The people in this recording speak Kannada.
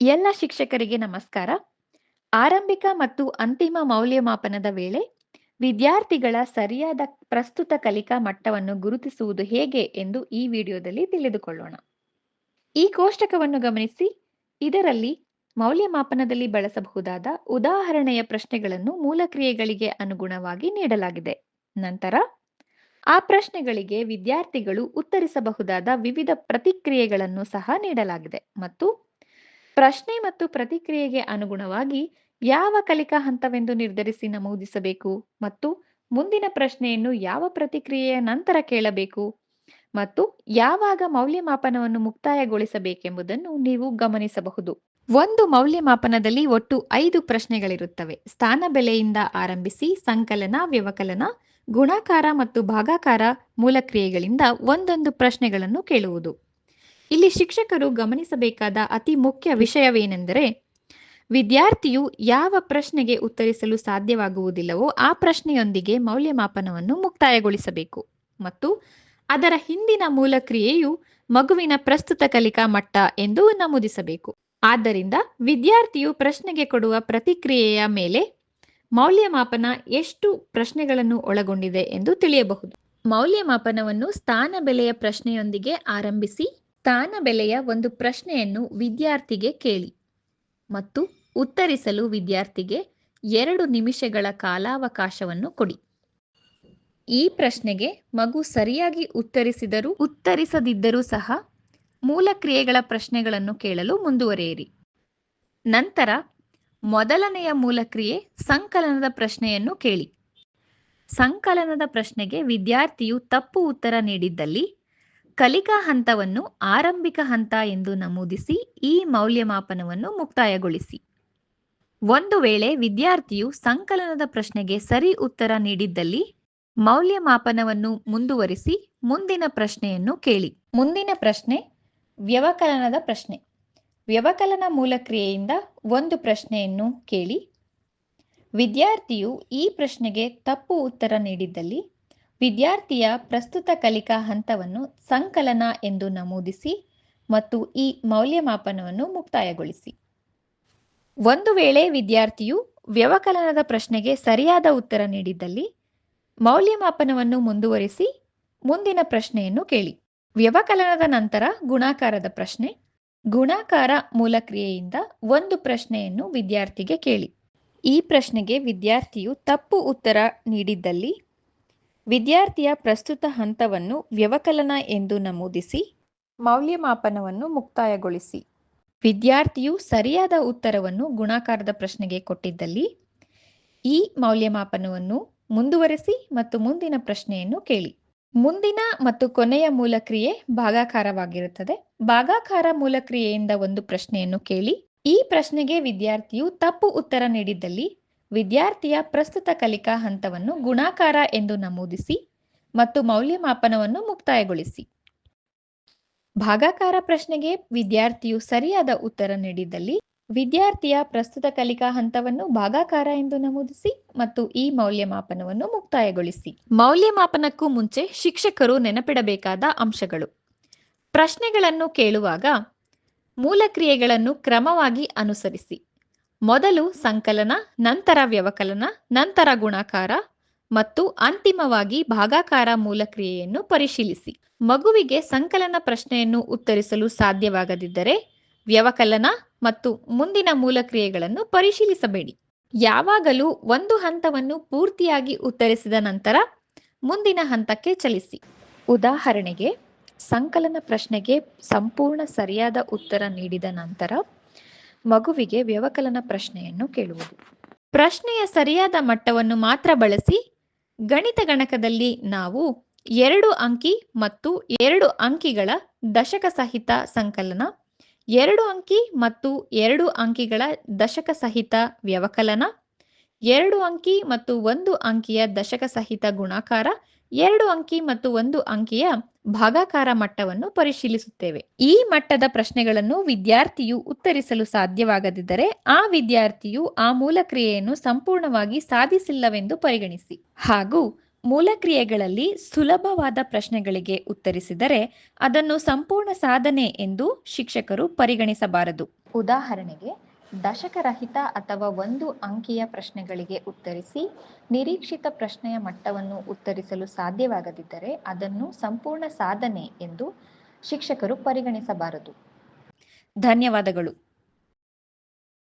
ಎಲ್ಲ ಶಿಕ್ಷಕರಿಗೆ ನಮಸ್ಕಾರ. ಆರಂಭಿಕ ಮತ್ತು ಅಂತಿಮ ಮೌಲ್ಯಮಾಪನದ ವೇಳೆ ವಿದ್ಯಾರ್ಥಿಗಳ ಸರಿಯಾದ ಪ್ರಸ್ತುತ ಕಲಿಕಾ ಮಟ್ಟವನ್ನು ಗುರುತಿಸುವುದು ಹೇಗೆ ಎಂದು ಈ ವಿಡಿಯೋದಲ್ಲಿ ತಿಳಿದುಕೊಳ್ಳೋಣ. ಈ ಕೋಷ್ಟಕವನ್ನು ಗಮನಿಸಿ. ಇದರಲ್ಲಿ ಮೌಲ್ಯಮಾಪನದಲ್ಲಿ ಬಳಸಬಹುದಾದ ಉದಾಹರಣೆಯ ಪ್ರಶ್ನೆಗಳನ್ನು ಮೂಲ ಕ್ರಿಯೆಗಳಿಗೆ ಅನುಗುಣವಾಗಿ ನೀಡಲಾಗಿದೆ. ನಂತರ, ಆ ಪ್ರಶ್ನೆಗಳಿಗೆ ವಿದ್ಯಾರ್ಥಿಗಳು ಉತ್ತರಿಸಬಹುದಾದ ವಿವಿಧ ಪ್ರತಿಕ್ರಿಯೆಗಳನ್ನು ಸಹ ನೀಡಲಾಗಿದೆ ಮತ್ತು ಪ್ರಶ್ನೆ ಮತ್ತು ಪ್ರತಿಕ್ರಿಯೆಗೆ ಅನುಗುಣವಾಗಿ ಯಾವ ಕಲಿಕಾ ಹಂತವೆಂದು ನಿರ್ಧರಿಸಿ ನಮೂದಿಸಬೇಕು ಮತ್ತು ಮುಂದಿನ ಪ್ರಶ್ನೆಯನ್ನು ಯಾವ ಪ್ರತಿಕ್ರಿಯೆಯ ನಂತರ ಕೇಳಬೇಕು ಮತ್ತು ಯಾವಾಗ ಮೌಲ್ಯಮಾಪನವನ್ನು ಮುಕ್ತಾಯಗೊಳಿಸಬೇಕೆಂಬುದನ್ನು ನೀವು ಗಮನಿಸಬಹುದು. ಒಂದು ಮೌಲ್ಯಮಾಪನದಲ್ಲಿ ಒಟ್ಟು ಐದು ಪ್ರಶ್ನೆಗಳಿರುತ್ತವೆ. ಸ್ಥಾನ ಬೆಲೆಯಿಂದ ಆರಂಭಿಸಿ ಸಂಕಲನ, ವ್ಯವಕಲನ, ಗುಣಾಕಾರ ಮತ್ತು ಭಾಗಾಕಾರ ಮೂಲಕ್ರಿಯೆಗಳಿಂದ ಒಂದೊಂದು ಪ್ರಶ್ನೆಗಳನ್ನು ಕೇಳುವುದು. ಇಲ್ಲಿ ಶಿಕ್ಷಕರು ಗಮನಿಸಬೇಕಾದ ಅತಿ ಮುಖ್ಯ ವಿಷಯವೇನೆಂದರೆ, ವಿದ್ಯಾರ್ಥಿಯು ಯಾವ ಪ್ರಶ್ನೆಗೆ ಉತ್ತರಿಸಲು ಸಾಧ್ಯವಾಗುವುದಿಲ್ಲವೋ ಆ ಪ್ರಶ್ನೆಯೊಂದಿಗೆ ಮೌಲ್ಯಮಾಪನವನ್ನು ಮುಕ್ತಾಯಗೊಳಿಸಬೇಕು ಮತ್ತು ಅದರ ಹಿಂದಿನ ಮೂಲಕ್ರಿಯೆಯು ಮಗುವಿನ ಪ್ರಸ್ತುತ ಕಲಿಕಾ ಮಟ್ಟ ಎಂದು ನಮೂದಿಸಬೇಕು. ಆದ್ದರಿಂದ ವಿದ್ಯಾರ್ಥಿಯು ಪ್ರಶ್ನೆಗೆ ಕೊಡುವ ಪ್ರತಿಕ್ರಿಯೆಯ ಮೇಲೆ ಮೌಲ್ಯಮಾಪನ ಎಷ್ಟು ಪ್ರಶ್ನೆಗಳನ್ನು ಒಳಗೊಂಡಿದೆ ಎಂದು ತಿಳಿಯಬಹುದು. ಮೌಲ್ಯಮಾಪನವನ್ನು ಸ್ಥಾನ ಬೆಲೆಯ ಪ್ರಶ್ನೆಯೊಂದಿಗೆ ಆರಂಭಿಸಿ ಸ್ಥಾನ ಬೆಲೆಯ ಒಂದು ಪ್ರಶ್ನೆಯನ್ನು ವಿದ್ಯಾರ್ಥಿಗೆ ಕೇಳಿ ಮತ್ತು ಉತ್ತರಿಸಲು ವಿದ್ಯಾರ್ಥಿಗೆ ಎರಡು ನಿಮಿಷಗಳ ಕಾಲಾವಕಾಶವನ್ನು ಕೊಡಿ. ಈ ಪ್ರಶ್ನೆಗೆ ಮಗು ಸರಿಯಾಗಿ ಉತ್ತರಿಸಿದರೂ ಉತ್ತರಿಸದಿದ್ದರೂ ಸಹ ಮೂಲ ಕ್ರಿಯೆಗಳ ಪ್ರಶ್ನೆಗಳನ್ನು ಕೇಳಲು ಮುಂದುವರೆಯಿರಿ ನಂತರ ಮೊದಲನೆಯ ಮೂಲಕ್ರಿಯೆ ಸಂಕಲನದ ಪ್ರಶ್ನೆಯನ್ನು ಕೇಳಿ. ಸಂಕಲನದ ಪ್ರಶ್ನೆಗೆ ವಿದ್ಯಾರ್ಥಿಯು ತಪ್ಪು ಉತ್ತರ ನೀಡಿದ್ದಲ್ಲಿ ಕಲಿಕಾ ಹಂತವನ್ನು ಆರಂಭಿಕ ಹಂತ ಎಂದು ನಮೂದಿಸಿ ಈ ಮೌಲ್ಯಮಾಪನವನ್ನು ಮುಕ್ತಾಯಗೊಳಿಸಿ. ಒಂದು ವೇಳೆ ವಿದ್ಯಾರ್ಥಿಯು ಸಂಕಲನದ ಪ್ರಶ್ನೆಗೆ ಸರಿ ಉತ್ತರ ನೀಡಿದ್ದಲ್ಲಿ ಮೌಲ್ಯಮಾಪನವನ್ನು ಮುಂದುವರಿಸಿ ಮುಂದಿನ ಪ್ರಶ್ನೆಯನ್ನು ಕೇಳಿ. ಮುಂದಿನ ಪ್ರಶ್ನೆ, ವ್ಯವಕಲನದ ಪ್ರಶ್ನೆ. ವ್ಯವಕಲನ ಮೂಲಕ್ರಿಯೆಯಿಂದ ಒಂದು ಪ್ರಶ್ನೆಯನ್ನು ಕೇಳಿ. ವಿದ್ಯಾರ್ಥಿಯು ಈ ಪ್ರಶ್ನೆಗೆ ತಪ್ಪು ಉತ್ತರ ನೀಡಿದ್ದಲ್ಲಿ ವಿದ್ಯಾರ್ಥಿಯ ಪ್ರಸ್ತುತ ಕಲಿಕಾ ಹಂತವನ್ನು ಸಂಕಲನ ಎಂದು ನಮೂದಿಸಿ ಮತ್ತು ಈ ಮೌಲ್ಯಮಾಪನವನ್ನು ಮುಕ್ತಾಯಗೊಳಿಸಿ. ಒಂದು ವೇಳೆ ವಿದ್ಯಾರ್ಥಿಯು ವ್ಯವಕಲನದ ಪ್ರಶ್ನೆಗೆ ಸರಿಯಾದ ಉತ್ತರ ನೀಡಿದ್ದಲ್ಲಿ ಮೌಲ್ಯಮಾಪನವನ್ನು ಮುಂದುವರಿಸಿ ಮುಂದಿನ ಪ್ರಶ್ನೆಯನ್ನು ಕೇಳಿ. ವ್ಯವಕಲನದ ನಂತರ ಗುಣಾಕಾರದ ಪ್ರಶ್ನೆ. ಗುಣಾಕಾರ ಮೂಲಕ್ರಿಯೆಯಿಂದ ಒಂದು ಪ್ರಶ್ನೆಯನ್ನು ವಿದ್ಯಾರ್ಥಿಗೆ ಕೇಳಿ. ಈ ಪ್ರಶ್ನೆಗೆ ವಿದ್ಯಾರ್ಥಿಯು ತಪ್ಪು ಉತ್ತರ ನೀಡಿದ್ದಲ್ಲಿ ವಿದ್ಯಾರ್ಥಿಯ ಪ್ರಸ್ತುತ ಹಂತವನ್ನು ವ್ಯವಕಲನ ಎಂದು ನಮೂದಿಸಿ, ಮೌಲ್ಯಮಾಪನವನ್ನು ಮುಕ್ತಾಯಗೊಳಿಸಿ. ವಿದ್ಯಾರ್ಥಿಯು ಸರಿಯಾದ ಉತ್ತರವನ್ನು ಗುಣಾಕಾರದ ಪ್ರಶ್ನೆಗೆ ಕೊಟ್ಟಿದ್ದಲ್ಲಿ, ಈ ಮೌಲ್ಯಮಾಪನವನ್ನು ಮುಂದುವರೆಸಿ ಮತ್ತು ಮುಂದಿನ ಪ್ರಶ್ನೆಯನ್ನು ಕೇಳಿ. ಮುಂದಿನ ಮತ್ತು ಕೊನೆಯ ಮೂಲಕ್ರಿಯೆ ಭಾಗಾಕಾರವಾಗಿರುತ್ತದೆ. ಭಾಗಾಕಾರ ಮೂಲಕ್ರಿಯೆಯಿಂದ ಒಂದು ಪ್ರಶ್ನೆಯನ್ನು ಕೇಳಿ. ಈ ಪ್ರಶ್ನೆಗೆ ವಿದ್ಯಾರ್ಥಿಯು ತಪ್ಪು ಉತ್ತರ ನೀಡಿದ್ದಲ್ಲಿ ವಿದ್ಯಾರ್ಥಿಯ ಪ್ರಸ್ತುತ ಕಲಿಕಾ ಹಂತವನ್ನು ಗುಣಾಕಾರ ಎಂದು ನಮೂದಿಸಿ ಮತ್ತು ಮೌಲ್ಯಮಾಪನವನ್ನು ಮುಕ್ತಾಯಗೊಳಿಸಿ. ಭಾಗಾಕಾರ ಪ್ರಶ್ನೆಗೆ ವಿದ್ಯಾರ್ಥಿಯು ಸರಿಯಾದ ಉತ್ತರ ನೀಡಿದಲ್ಲಿ ವಿದ್ಯಾರ್ಥಿಯ ಪ್ರಸ್ತುತ ಕಲಿಕಾ ಹಂತವನ್ನು ಭಾಗಾಕಾರ ಎಂದು ನಮೂದಿಸಿ ಮತ್ತು ಈ ಮೌಲ್ಯಮಾಪನವನ್ನು ಮುಕ್ತಾಯಗೊಳಿಸಿ. ಮೌಲ್ಯಮಾಪನಕ್ಕೂ ಮುಂಚೆ ಶಿಕ್ಷಕರು ನೆನಪಿಡಬೇಕಾದ ಅಂಶಗಳು. ಪ್ರಶ್ನೆಗಳನ್ನು ಕೇಳುವಾಗ ಮೂಲಕ್ರಿಯೆಗಳನ್ನು ಕ್ರಮವಾಗಿ ಅನುಸರಿಸಿ. ಮೊದಲು ಸಂಕಲನ, ನಂತರ ವ್ಯವಕಲನ, ನಂತರ ಗುಣಾಕಾರ ಮತ್ತು ಅಂತಿಮವಾಗಿ ಭಾಗಾಕಾರ ಮೂಲಕ್ರಿಯೆಯನ್ನು ಪರಿಶೀಲಿಸಿ. ಮಗುವಿಗೆ ಸಂಕಲನ ಪ್ರಶ್ನೆಯನ್ನು ಉತ್ತರಿಸಲು ಸಾಧ್ಯವಾಗದಿದ್ದರೆ ವ್ಯವಕಲನ ಮತ್ತು ಮುಂದಿನ ಮೂಲಕ್ರಿಯೆಗಳನ್ನು ಪರಿಶೀಲಿಸಬೇಡಿ. ಯಾವಾಗಲೂ ಒಂದು ಹಂತವನ್ನು ಪೂರ್ತಿಯಾಗಿ ಉತ್ತರಿಸಿದ ನಂತರ ಮುಂದಿನ ಹಂತಕ್ಕೆ ಚಲಿಸಿ. ಉದಾಹರಣೆಗೆ ಸಂಕಲನ ಪ್ರಶ್ನೆಗೆ ಸಂಪೂರ್ಣ ಸರಿಯಾದ ಉತ್ತರ ನೀಡಿದ ನಂತರ ಮಗುವಿಗೆ ವ್ಯವಕಲನ ಪ್ರಶ್ನೆಯನ್ನು ಕೇಳುವುದು. ಪ್ರಶ್ನೆಯ ಸರಿಯಾದ ಮಟ್ಟವನ್ನು ಮಾತ್ರ ಬಳಸಿ ಗಣಿತ ಗಣಕದಲ್ಲಿ ನಾವು ಎರಡು ಅಂಕಿ ಮತ್ತು ಎರಡು ಅಂಕಿಗಳ ದಶಕ ಸಹಿತ ಸಂಕಲನ, ಎರಡು ಅಂಕಿ ಮತ್ತು ಎರಡು ಅಂಕಿಗಳ ದಶಕ ಸಹಿತ ವ್ಯವಕಲನ, ಎರಡು ಅಂಕಿ ಮತ್ತು ಒಂದು ಅಂಕಿಯ ದಶಕ ಸಹಿತ ಗುಣಾಕಾರ, ಎರಡು ಅಂಕಿ ಮತ್ತು ಒಂದು ಅಂಕಿಯ ಭಾಗಾಕಾರ ಮಟ್ಟವನ್ನು ಪರಿಶೀಲಿಸುತ್ತೇವೆ. ಈ ಮಟ್ಟದ ಪ್ರಶ್ನೆಗಳನ್ನು ವಿದ್ಯಾರ್ಥಿಯು ಉತ್ತರಿಸಲು ಸಾಧ್ಯವಾಗದಿದ್ದರೆ ಆ ವಿದ್ಯಾರ್ಥಿಯು ಆ ಮೂಲಕ್ರಿಯೆಯನ್ನು ಸಂಪೂರ್ಣವಾಗಿ ಸಾಧಿಸಿಲ್ಲವೆಂದು ಪರಿಗಣಿಸಿ ಹಾಗೂ ಮೂಲಕ್ರಿಯೆಗಳಲ್ಲಿ ಸುಲಭವಾದ ಪ್ರಶ್ನೆಗಳಿಗೆ ಉತ್ತರಿಸಿದರೆ ಅದನ್ನು ಸಂಪೂರ್ಣ ಸಾಧನೆ ಎಂದು ಶಿಕ್ಷಕರು ಪರಿಗಣಿಸಬಾರದು ಉದಾಹರಣೆಗೆ ದಶಕರಹಿತ ಅಥವಾ ಒಂದು ಅಂಕಿಯ ಪ್ರಶ್ನೆಗಳಿಗೆ ಉತ್ತರಿಸಿ, ನಿರೀಕ್ಷಿತ ಪ್ರಶ್ನೆಯ ಮಟ್ಟವನ್ನು ಉತ್ತರಿಸಲು ಸಾಧ್ಯವಾಗದಿದ್ದರೆ ಅದನ್ನು ಸಂಪೂರ್ಣ ಸಾಧನೆ ಎಂದು ಶಿಕ್ಷಕರು ಪರಿಗಣಿಸಬಾರದು. ಧನ್ಯವಾದಗಳು.